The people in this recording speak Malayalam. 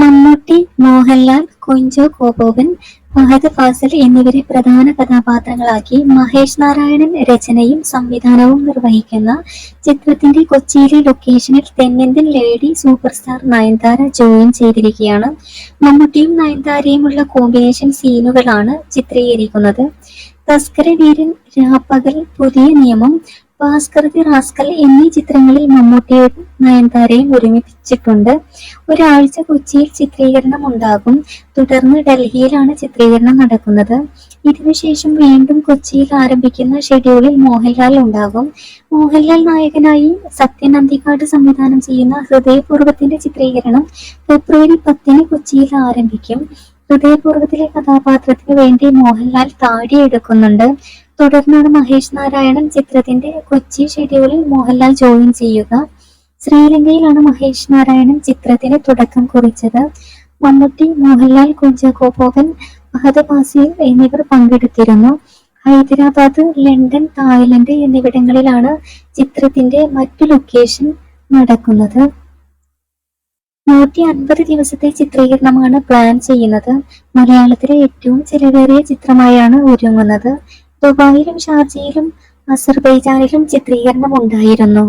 മമ്മൂട്ടി മോഹൻലാൽ കൊഞ്ചോ കോപോബൻ ഫഹദ് ഫാസിൽ എന്നിവരെ പ്രധാന കഥാപാത്രങ്ങളാക്കി മഹേഷ് നാരായണൻ രചനയും സംവിധാനവും നിർവഹിക്കുന്ന ചിത്രത്തിന്റെ കൊച്ചിയിലെ ലൊക്കേഷനിൽ തെന്നിന്ത്യൻ lady super star Nayanthara join ചെയ്തിരിക്കുകയാണ്. മമ്മൂട്ടിയും നയൻതാരയുമുള്ള കോമ്പിനേഷൻ സീനുകളാണ് ചിത്രീകരിക്കുന്നത്. തസ്കര വീരൻ രാപ്പകൽ പുതിയ നിയമം ഭാസ്കർജി റാസ്കൽ എന്നീ ചിത്രങ്ങളിൽ മമ്മൂട്ടിയും നയൻതാരയും ഒരുമിപ്പിച്ചിട്ടുണ്ട്. ഒരാഴ്ച കൊച്ചിയിൽ ചിത്രീകരണം ഉണ്ടാകും. തുടർന്ന് ഡൽഹിയിലാണ് ചിത്രീകരണം നടക്കുന്നത്. ഇതിനുശേഷം വീണ്ടും കൊച്ചിയിൽ ആരംഭിക്കുന്ന ഷെഡ്യൂളിൽ മോഹൻലാൽ ഉണ്ടാകും. മോഹൻലാൽ നായകനായി സത്യൻ അന്തിക്കാട് സംവിധാനം ചെയ്യുന്ന ഹൃദയപൂർവത്തിന്റെ ചിത്രീകരണം ഫെബ്രുവരി പത്തിന് കൊച്ചിയിൽ ആരംഭിക്കും. ഹൃദയപൂർവത്തിലെ കഥാപാത്രത്തിന് വേണ്ടി മോഹൻലാൽ താടി എടുക്കുന്നുണ്ട് തുടർന്നാണ് മഹേഷ് നാരായണൻ ചിത്രത്തിന്റെ കൊച്ചി ഷെഡ്യൂളിൽ മോഹൻലാൽ ജോയിൻ ചെയ്യുക. ശ്രീലങ്കയിലാണ് മഹേഷ് നാരായണൻ ചിത്രത്തിന് തുടക്കം കുറിച്ചത്. മമ്മൂട്ടി മോഹൻലാൽ കുഞ്ചാക്കോ മഹദ് ഫാസിൽ എന്നിവർ പങ്കെടുത്തിരുന്നു. ഹൈദരാബാദ് ലണ്ടൻ തായ്ലൻഡ് എന്നിവിടങ്ങളിലാണ് ചിത്രത്തിന്റെ മറ്റു ലൊക്കേഷൻ നടക്കുന്നത്. നൂറ്റി അൻപത് ദിവസത്തെ ചിത്രീകരണമാണ് പ്ലാൻ ചെയ്യുന്നത്. മലയാളത്തിലെ ഏറ്റവും ചെലവേറിയ ചിത്രമായാണ് ഒരുങ്ങുന്നത്. ദുബായിലും ഷാർജയിലും അസർബൈജാനിലും ചിത്രീകരണം ഉണ്ടായിരുന്നു